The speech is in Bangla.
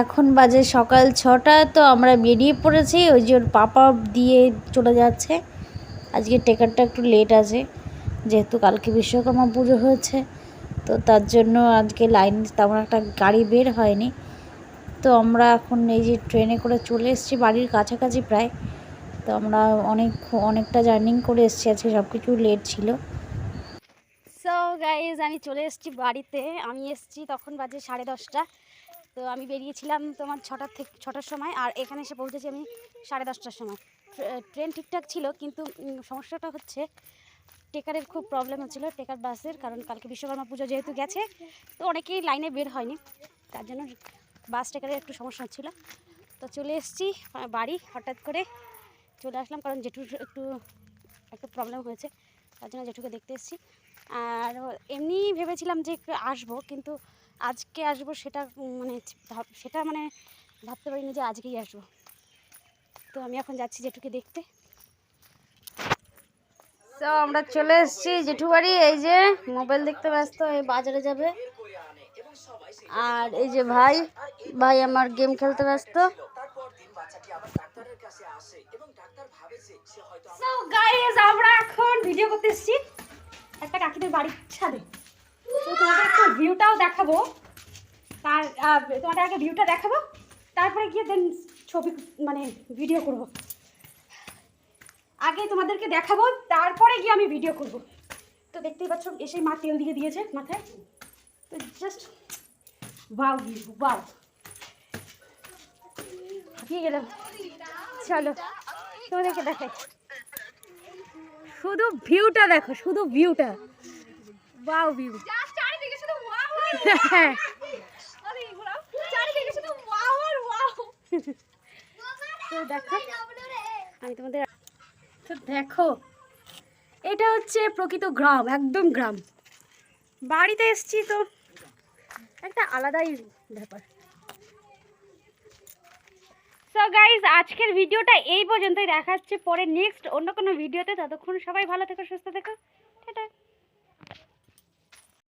এখন বাজে সকাল ছটা, তো আমরা বেরিয়ে পড়েছি। ওই যে ওর পাপা দিয়ে চলে যাচ্ছে। আজকে টেকারটা একটু লেট আছে, যেহেতু কালকে বিশ্বকর্মা পুজো হয়েছে। তো তার জন্য আজকে লাইন তেমন একটা গাড়ি বের হয়নি। তো আমরা এখন এই যে ট্রেনে করে চলে এসেছি, বাড়ির কাছাকাছি প্রায়। তো আমরা অনেক, অনেকটা জার্নিং করে এসেছি। আজকে সব কিছু লেট ছিল। সো গাইজ আমি চলে এসেছি বাড়িতে। আমি এসেছি তখন বাজে সাড়ে দশটা। তো আমি বেরিয়েছিলাম তোমার ছটার থেকে, ছটার সময়, আর এখানে এসে পৌঁছেছি আমি সাড়ে দশটার সময়। ট্রেন ঠিকঠাক ছিল, কিন্তু সমস্যাটা হচ্ছে, টেকারের খুব প্রবলেম হচ্ছিল, টেকার বাসের, কারণ কালকে বিশ্বকর্মা পুজো যেহেতু গেছে, তো অনেকেই লাইনে বের হয়নি, তার জন্য বাস টেকারের একটু সমস্যা হচ্ছিল। তো চলে এসেছি বাড়ি, হঠাৎ করে চলে আসলাম, কারণ জেঠুর একটু একটু প্রবলেম হয়েছে, তার জন্য জেঠুকে দেখতে এসেছি। আর এমনি ভেবেছিলাম যে একটু আসব, কিন্তু আজকে আসব সেটা মানে সেটা মানে ভাবতে পারিনি যে আজকেই আসব। তো আমি এখন যাচ্ছি জেঠুকে দেখতে। তো আমরা চলে এসেছি জেঠু বাড়ি, এই যে মোবাইল দেখতে ব্যস্ত, এই বাজারে যাবে। আর এই যে ভাই ভাই আমার গেম খেলতে ব্যস্ত। আমরা এখন ভিডিও করতে এসেছি। একটা কাকিদের বাড়ির ছাদে। তো তোমাদের একটু ভিউটাও দেখাবো। তার তোমাদের আগে ভিউটা দেখাবো, তারপরে গিয়ে দেন ছবি মানে ভিডিও করব। আগে তোমাদেরকে দেখাবো, তারপরে গিয়ে আমি ভিডিও করব। তো দেখতেই পাচ্ছ, এসে মা তেল দিয়ে দিয়েছে মাথায়। তো জাস্ট বাউ বাউ হাঁপিয়ে গেলাম। চলো, তোমাদেরকে দেখাই। শুধু ভিউটা দেখো, শুধু ভিউটা বাউ ভিউ দেখো তোমাদের দেখো এটা হচ্ছে প্রকৃত গ্রাম, একদম গ্রাম। বাড়িতে এসছি তো, একটা আলাদাই ব্যাপার। সো গাইজ আজকের ভিডিওটা এই পর্যন্তই, দেখা হচ্ছে পরে নেক্সট অন্য কোনো ভিডিওতে। ততক্ষণ সবাই ভালো থেকো, সুস্থ থেকো। টাটা।